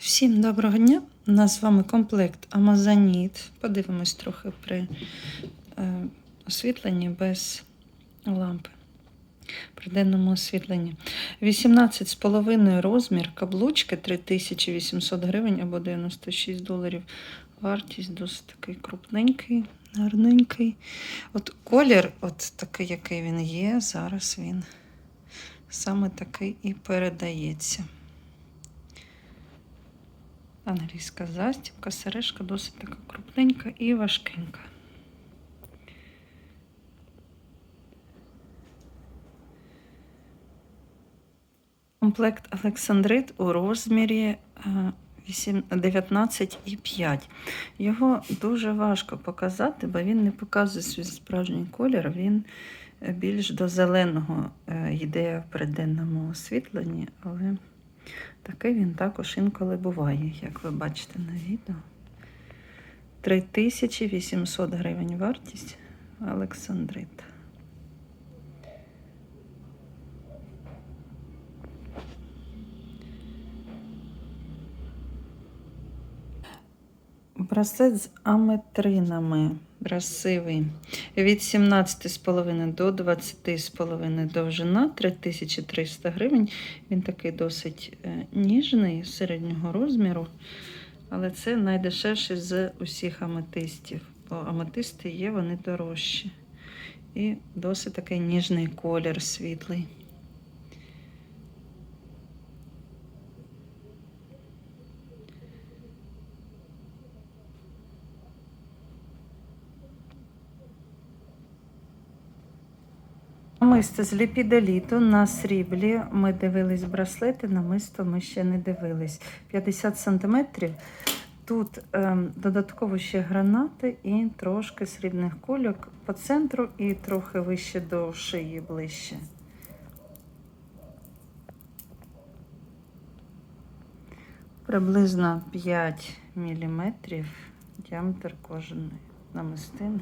Всім доброго дня! У нас з вами комплект Амазоніт. Подивимось трохи при е, освітленні без лампи. При денному освітленні. 18,5 розмір, каблучки 3800 гривень або 96 доларів. Вартість досить такий крупненький, гарненький. От колір, от такий, який він є, зараз він саме такий і передається. Англійська застібка, сережка досить така крупненька і важкенька. Комплект Олександрит у розмірі е, 19,5. Його дуже важко показати, бо він не показує свій справжній колір. Він е, більш до зеленого е, йде в приденному освітленні, але Такий він також інколи буває, як ви бачите на відео. 3800 гривень вартість Олександрит. Браслет з аметринами. Красивий. Від 17,5 до 20,5 довжина 3300 гривень. Він такий досить е, ніжний, середнього розміру. Але це найдешевший з усіх аметистів. Бо аметисти є, вони дорожчі. І досить такий ніжний колір світлий. Намисто з ліпідоліту на сріблі. Ми дивились браслети, намисто ми ще не дивились. 50 см. Тут ем, додатково ще гранати і трошки срібних кульок по центру і трохи вище до шиї ближче. Приблизно 5 мм діаметр кожної намистини.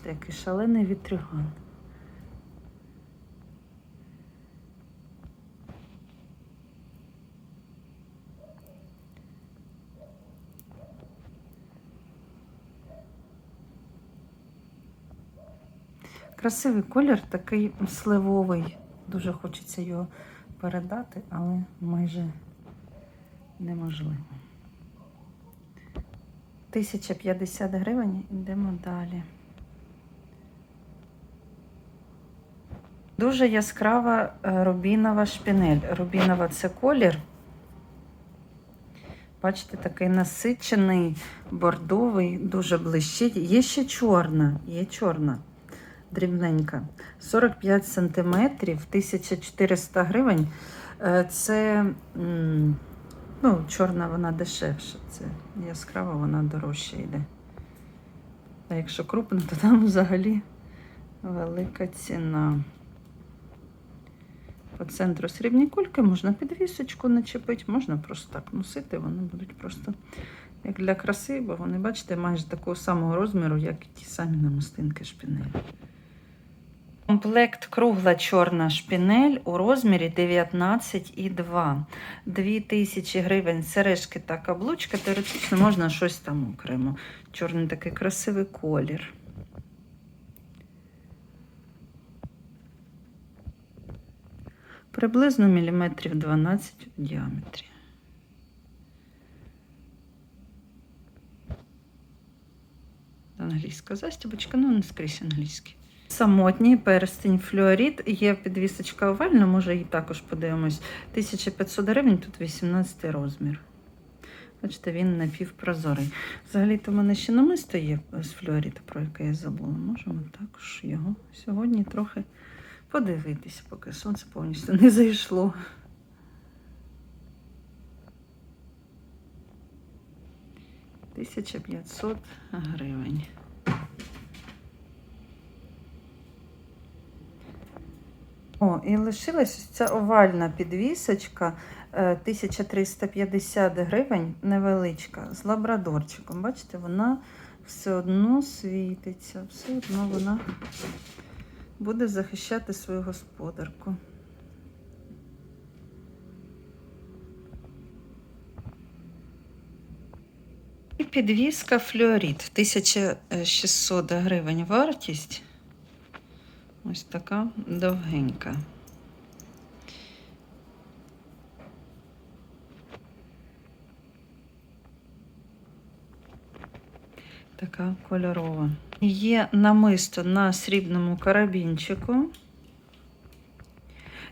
Бачите, який шалений вітрюган. Красивий колір, такий сливовий. Дуже хочеться його передати, але майже неможливо. 1050 гривень, йдемо далі. Дуже яскрава е, рубінова шпінель. Рубінова це колір. Бачите, такий насичений, бордовий, дуже блищить. Є ще чорна, є чорна, дрібненька. 45 сантиметрів, 1400 гривень. Е, Це ну, чорна вона дешевша. Це яскрава, вона дорожче йде. А якщо крупна, то там взагалі велика ціна. По центру срібні кульки можна підвісочку начепити, можна просто так носити, вони будуть просто як для краси, бо вони, бачите, майже такого самого розміру, як і ті самі намистинки шпінелі. Комплект кругла чорна шпінель у розмірі 19,2. 2000 гривень сережки та каблучка. Теоретично можна щось там окремо. Чорний такий красивий колір. Приблизно міліметрів 12 в діаметрі. Англійська застібочка, ну не скрізь англійський. Самотній перстень флюорит. Є підвісочка овальна, може її також подивимось. 1500 гривень, тут 18 розмір. Бачите, він напівпрозорий. Взагалі-то в мене ще намисто є з флюориту, про яке я забула. Можемо також його сьогодні трохи подивитися, поки сонце повністю не зайшло. Тисяча п'ятсот гривень. О, і лишилась ця овальна підвісочка е, 1350 гривень, невеличка, з лабрадорчиком. Бачите, вона все одно світиться, все одно вона буде захищати свою господарку. І підвіска флюорит 1600 гривень вартість. Ось така довгенька. Така кольорова. Є намисто на срібному карабінчику.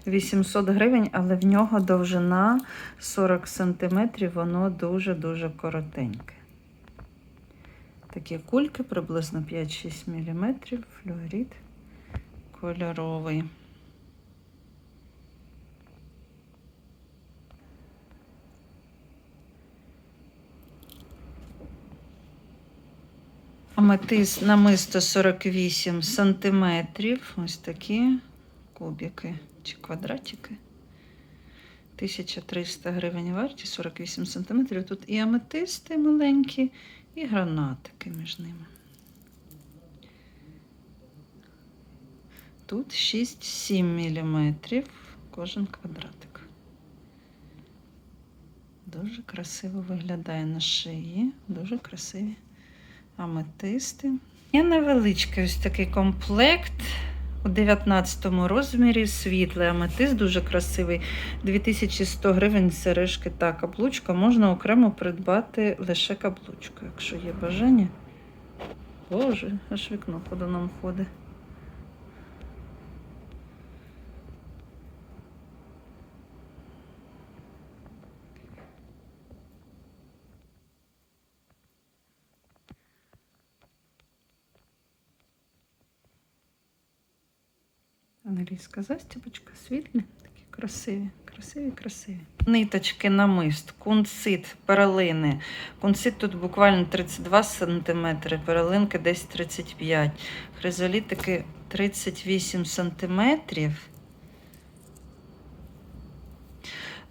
800 гривень, але в нього довжина 40 см, воно дуже-дуже коротеньке. Такі кульки приблизно 5-6 мм, флюорід кольоровий. Аметист намисто 48 сантиметрів. Ось такі кубики чи квадратики. 1300 гривень варті, 48 сантиметрів. Тут і аметисти маленькі, і гранатики між ними. Тут 6-7 міліметрів кожен квадратик. Дуже красиво виглядає на шиї, дуже красиві аметисти. Є невеличкий ось такий комплект у 19 розмірі. Світлий аметист, дуже красивий. 2100 гривень сережки та каблучка. Можна окремо придбати лише каблучку, якщо є бажання. Боже, аж вікно подо нам ходить. Англійська застібочка, світлі, такі красиві, красиві, красиві. Ниточки намист, кунцит, перлини. Кунцит тут буквально 32 см, перлинки десь 35 Хризолітики 38 см.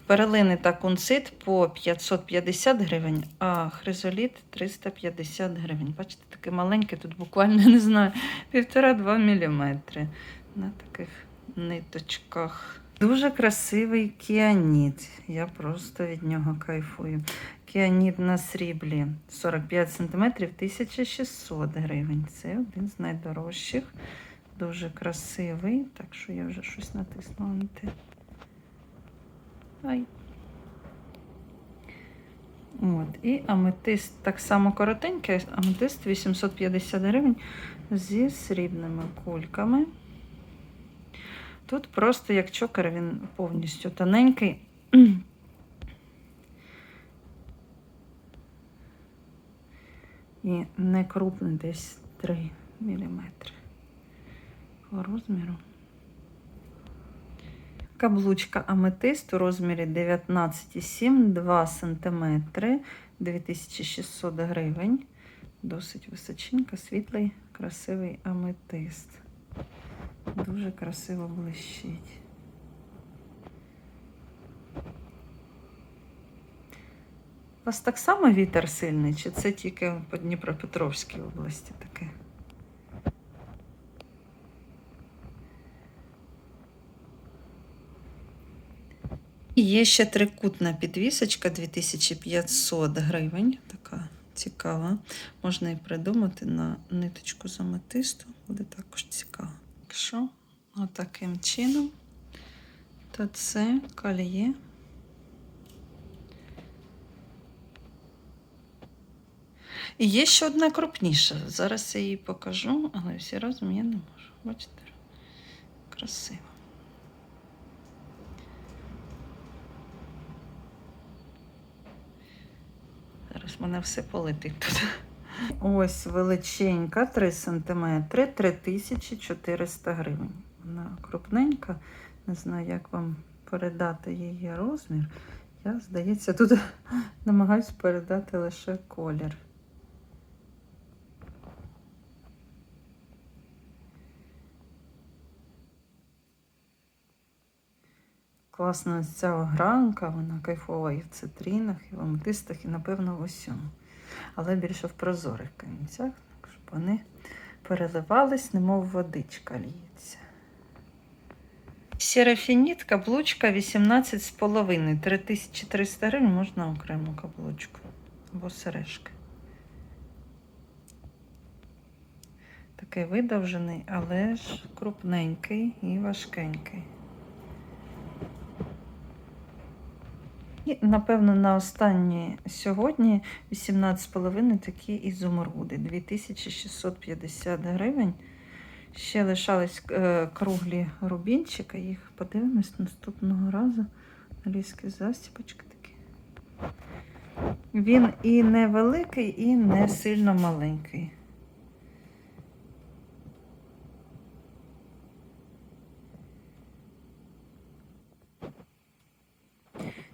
Перлини та кунцит по 550 гривень, а хризоліт 350 гривень. Бачите, таке маленьке, тут буквально не знаю, 1,5-2 мм на таких ниточках. Дуже красивий кіаніт. Я просто від нього кайфую. Кіаніт на сріблі 45 см 1600 гривень. Це один з найдорожчих. Дуже красивий. Так що я вже щось натиснула на те. Ай. От. І аметист так само коротенький, аметист 850 гривень зі срібними кульками. Тут просто як чокер, він повністю тоненький. І не крупний десь 3 мм по розміру. Каблучка аметист у розмірі 19,7, 2 см, 2600 гривень. Досить височенька, світлий, красивий аметист. Дуже красиво блищить. У вас так само вітер сильний, чи це тільки по Дніпропетровській області таке? І є ще трикутна підвісочка 2500 гривень. Така цікава. Можна і придумати на ниточку з аметисту. Буде також цікаво. Якщо отаким чином, то це кольє. І є ще одна крупніша. Зараз я її покажу, але всі разом я не можу. Бачите? Красиво. Зараз мене все полетить тут. Ось величенька, 3 см, 3400 гривень. Вона крупненька, не знаю, як вам передати її розмір. Я, здається, тут намагаюсь передати лише колір. Класна ця огранка, вона кайфова і в цитринах, і в аметистах, і, напевно, в усьому. Але більше в прозорих камінцях, щоб вони переливались, немов водичка ліється. Серафініт, каблучка 18,5. 3300 гривень можна окрему каблучку або сережки. Такий видовжений, але ж крупненький і важкенький. І, напевно, на останні сьогодні 18,5 такі ізумруди. 2650 гривень. Ще лишались е, круглі рубінчики. Їх подивимось наступного разу. Ліські застіпочки такі. Він і не великий, і не сильно маленький.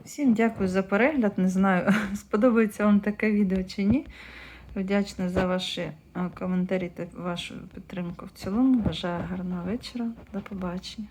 Всім дякую за перегляд. Не знаю, сподобається вам таке відео чи ні. Вдячна за ваші е, коментарі та вашу підтримку в цілому. Бажаю гарного вечора. До побачення.